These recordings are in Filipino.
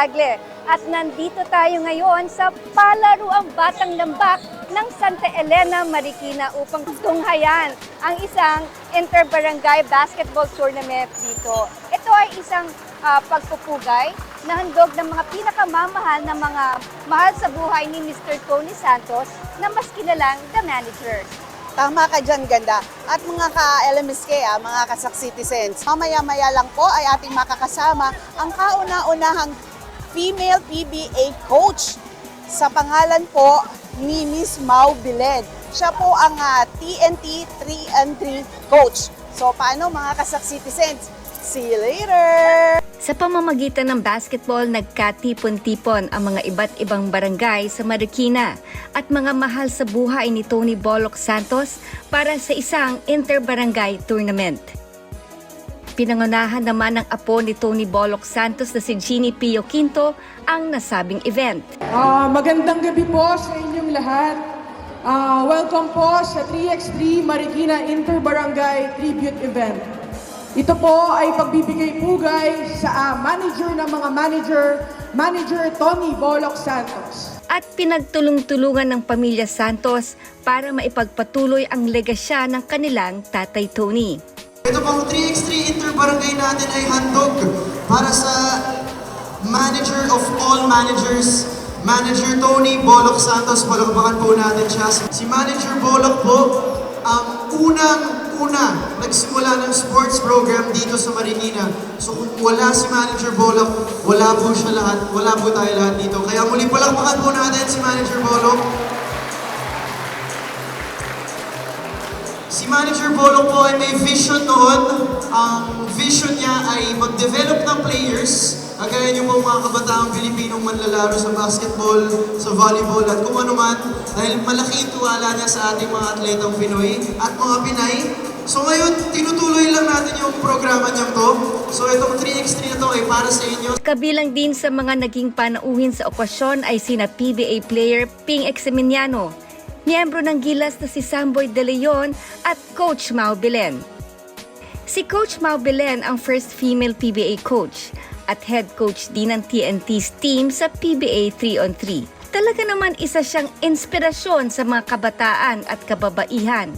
Tagle at nandito tayo ngayon sa Palaruang Batang Lambak ng Santa Elena, Marikina upang tunghayan ang isang interbarangay basketball tournament dito. Ito ay isang ah, pagpupugay na handog ng mga pinakamamahal na mga mahal sa buhay ni Mr. Tony Santos na mas kilalang The Managers. Tama ka dyan, ganda. At mga ka-LMSK, ah, mga kasak citizens, mamaya-maya lang po ay ating makakasama ang kauna-unahang female PBA coach sa pangalan po ni Miss Mau Biled. Siya po ang ah, TNT 3 and 3 coach. So paano mga kasak citizens? See you later! Sa pamamagitan ng basketball, nagkatipon-tipon ang mga iba't ibang barangay sa Marikina at mga mahal sa buhay ni Tony Bolok Santos para sa isang interbarangay tournament. Pinangunahan naman ng apo ni Tony Bolok Santos na si Jeannie Pio Quinto ang nasabing event. Ah, magandang gabi po sa inyong lahat. Ah, welcome po sa 3x3 Marikina Interbarangay Tribute Event. Ito po ay pagbibigay pugay sa ah, manager ng mga manager, Manager Tony Bolok Santos. At pinagtulong-tulungan ng pamilya Santos para maipagpatuloy ang legasya ng kanilang tatay Tony. Ito pang 3x3 interbarangay natin ay handog para sa manager of all managers, Manager Tony Bolok Santos. Palakpakan po natin siya. Si Manager Bolok po, ang unang-una nagsimula ng sports program dito sa Marikina. So kung wala si Manager Bolok, wala po siya lahat, wala po tayo lahat dito. Kaya muli palakpakan po natin si Manager Bolok. Si Manager Bolo po ay may vision noon. Ang vision niya ay mag-develop ng players, kagaya niyo po mga kabataang Pilipinong manlalaro sa basketball, sa volleyball, at kung ano man, dahil malaki yung tuwala niya sa ating mga atletang Pinoy at mga Pinay. So ngayon, tinutuloy lang natin yung programa niyang to. So itong 3x3 na to ay para sa inyo. Kabilang din sa mga naging panauhin sa okasyon ay sina PBA player Ping Exeminiano, miyembro ng Gilas na si Samboy De Leon at Coach Mau Belen. Si Coach Mau Belen ang first female PBA coach at head coach din ng TNT's team sa PBA 3-on-3. Talaga naman isa siyang inspirasyon sa mga kabataan at kababaihan.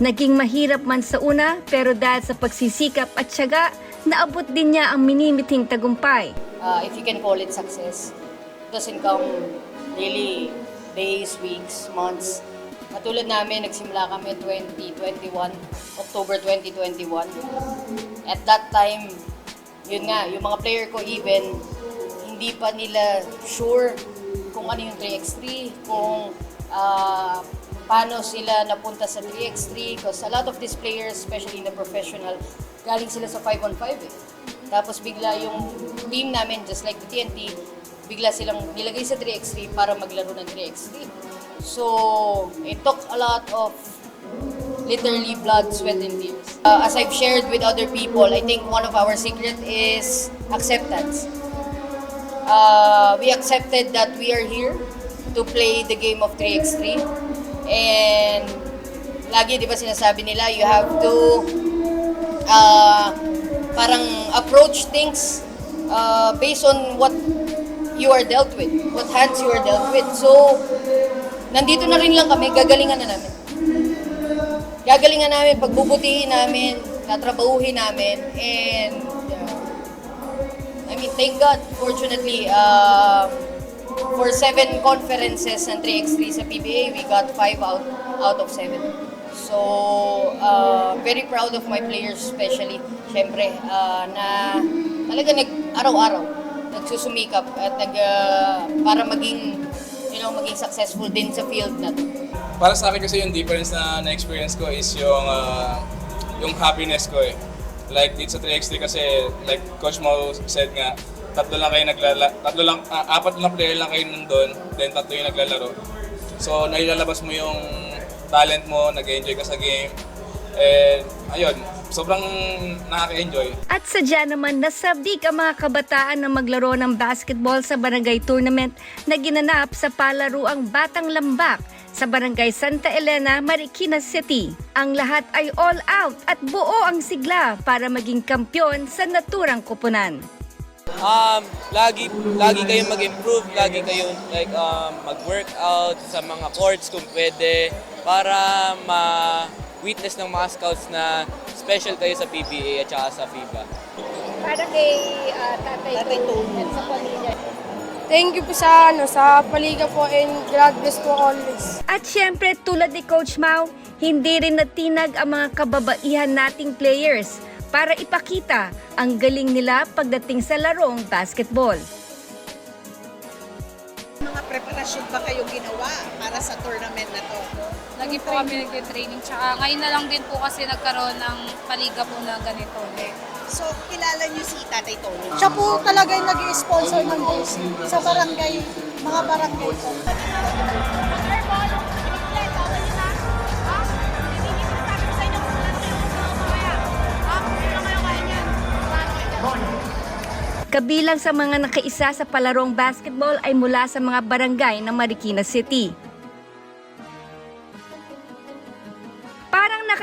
Naging mahirap man sa una pero dahil sa pagsisikap at tiyaga, naabot din niya ang minimiting tagumpay. uh, if you can call it success. Doesn't come daily, days, weeks, months. Katulad namin, nagsimula kami 2021, October 2021. At that time, yun nga, yung mga player ko even, hindi pa nila sure kung ano yung 3x3, kung ah, paano sila napunta sa 3x3 because a lot of these players, especially in the professional, galing sila sa 5-on-5 eh. Tapos bigla yung team namin, just like the TNT, bigla silang nilagay sa 3x3 para maglaro ng 3x3. So, it took a lot of literally blood, sweat, and tears. Uh, as I've shared with other people, I think one of our secret is acceptance. Uh, we accepted that we are here to play the game of 3x3. And lagi, di ba sinasabi nila, you have to uh, parang approach things uh, based on what you are dealt with, what hands you are dealt with. So, nandito na rin lang kami, gagalingan na namin. Gagalingan namin, pagbubutihin namin, tatrabahuhin namin, and I mean, thank God, fortunately, uh, for seven conferences and 3x3 sa PBA, we got five out, out of seven. So, uh, very proud of my players especially, syempre, uh, na talaga nag, araw-araw, nagsusumikap at nag, uh, para maging, you know, maging successful din sa field na to. Para sa akin kasi yung difference na na-experience ko is yung ah, yung happiness ko eh. Like dito sa 3x3 kasi like Coach Mo said nga, tatlo lang kayo naglala, tatlo lang, ah, apat na player lang kayo nandun, then tatlo yung naglalaro. So nailalabas mo yung talent mo, nag-enjoy ka sa game. And ayun, sobrang nakaka-enjoy. At sadya naman nasabik ang mga kabataan na maglaro ng basketball sa barangay tournament na ginanap sa palaruang Batang Lambak sa barangay Santa Elena, Marikina City. Ang lahat ay all out at buo ang sigla para maging kampyon sa naturang kupunan. Um, lagi lagi kayong mag-improve, lagi kayong like um, mag-workout sa mga courts kung pwede para ma-witness ng mga scouts na special kayo sa PBA at saka sa FIBA. Para kay uh, Tatay Tony at sa pamilya. Thank you po sa ano sa paliga po and God bless po always. At syempre tulad ni Coach Mau, hindi rin natinag ang mga kababaihan nating players para ipakita ang galing nila pagdating sa larong basketball. Mga preparasyon ba kayong ginawa para sa tournament na to? Lagi po kami nag-training. Tsaka ngayon na lang din po kasi nagkaroon ng paliga po na ganito. So, kilala niyo si Tatay Tony? Siya po talaga yung nag-sponsor ng jersey sa barangay, mga barangay po. Kabilang sa mga nakaisa sa palarong basketball ay mula sa mga barangay ng Marikina City.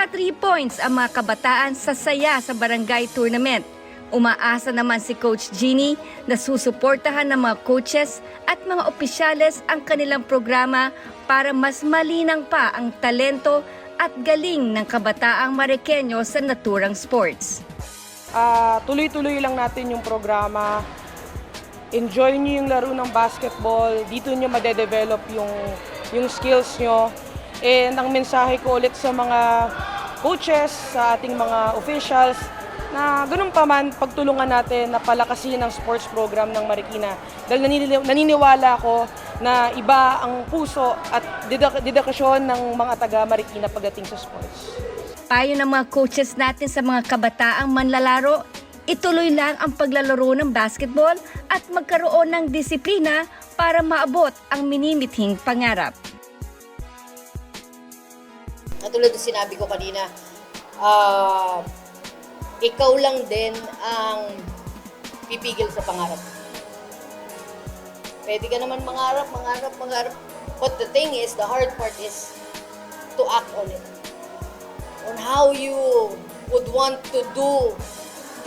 3 points ang mga kabataan sa saya sa barangay tournament. Umaasa naman si Coach Jeannie na susuportahan ng mga coaches at mga opisyales ang kanilang programa para mas malinang pa ang talento at galing ng kabataang Marikenyo sa naturang sports. Ah, tuloy-tuloy lang natin yung programa. Enjoy niyo yung laro ng basketball. Dito niyo madedevelop yung, yung skills niyo. And ang mensahe ko ulit sa mga coaches, sa ating mga officials, na ganun pa man, pagtulungan natin na palakasin ang sports program ng Marikina. Dahil nanini- naniniwala ako na iba ang puso at dedikasyon ng mga taga Marikina pagdating sa sports. Payo ng mga coaches natin sa mga kabataang manlalaro, ituloy lang ang paglalaro ng basketball at magkaroon ng disiplina para maabot ang minimithing pangarap. Katulad ng sinabi ko kanina, ah, ikaw lang din ang pipigil sa pangarap. Pwede ka naman mangarap, mangarap, mangarap. But the thing is, the hard part is to act on it. On how you would want to do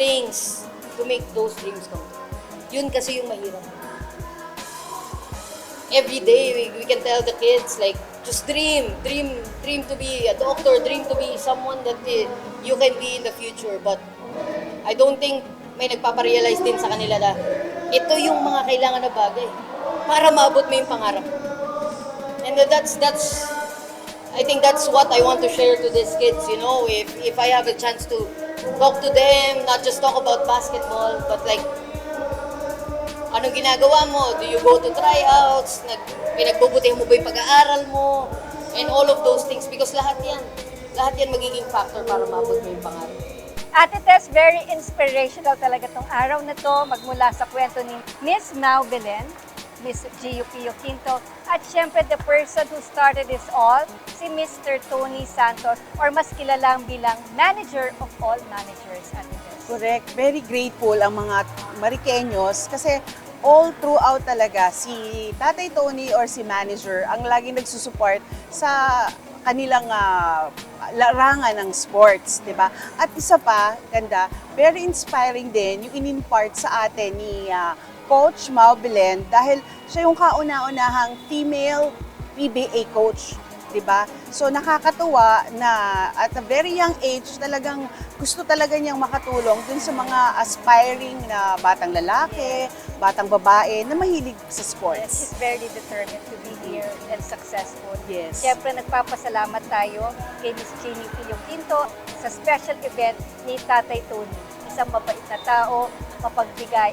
things to make those dreams come true. Yun kasi yung mahirap. Every day, we, we can tell the kids, like, just dream, dream, dream to be a doctor, dream to be someone that eh, you can be in the future. But I don't think may nagpaparealize din sa kanila na ito yung mga kailangan na bagay para maabot mo yung pangarap. And that's, that's, I think that's what I want to share to these kids, you know, if, if I have a chance to talk to them, not just talk about basketball, but like, anong ginagawa mo? Do you go to tryouts? Nag, pinagbubutihan mo ba yung pag-aaral mo? And all of those things, because lahat yan, lahat yan magiging factor para maabot mo yung pangarap. Ate Tess, very inspirational talaga tong araw na to magmula sa kwento ni Miss Mau Belen, Miss Gio Pio Quinto, at syempre the person who started this all, si Mr. Tony Santos, or mas kilalang bilang manager of all managers, Ate Tess. Correct. Very grateful ang mga Marikenyos kasi all throughout talaga si Tatay Tony or si manager ang laging nagsusupport sa kanilang ah, larangan ng sports, 'di ba? At isa pa, ganda, very inspiring din yung in-impart sa atin ni ah, Coach Mau Belen dahil siya yung kauna-unahang female PBA coach, 'di ba? So nakakatuwa na at a very young age talagang gusto talaga niyang makatulong dun sa mga aspiring na batang lalaki, batang babae na mahilig sa Yes, sports. she's very determined to be here and successful. Yes. Siyempre, nagpapasalamat tayo kay Miss Jenny Pio Quinto sa special event ni Tatay Tony. Isang mabait na tao, mapagbigay,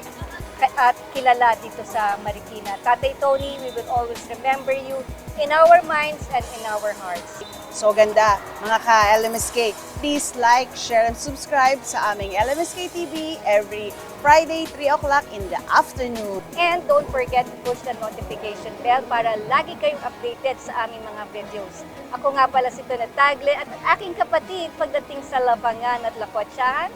at kilala dito sa Marikina. Tatay Tony, we will always remember you in our minds and in our hearts. So ganda, mga ka-LMSK, please like, share, and subscribe sa aming LMSK TV every Friday, 3 o'clock in the afternoon. And don't forget to push the notification bell para lagi kayong updated sa aming mga videos. Ako nga pala si Tona Tagle at aking kapatid pagdating sa Labangan at Lakwatsahan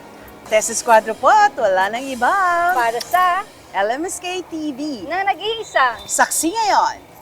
Tess Esquadro po at wala nang iba. para sa LMSK TV. na nag-iisang Saksi ngayon.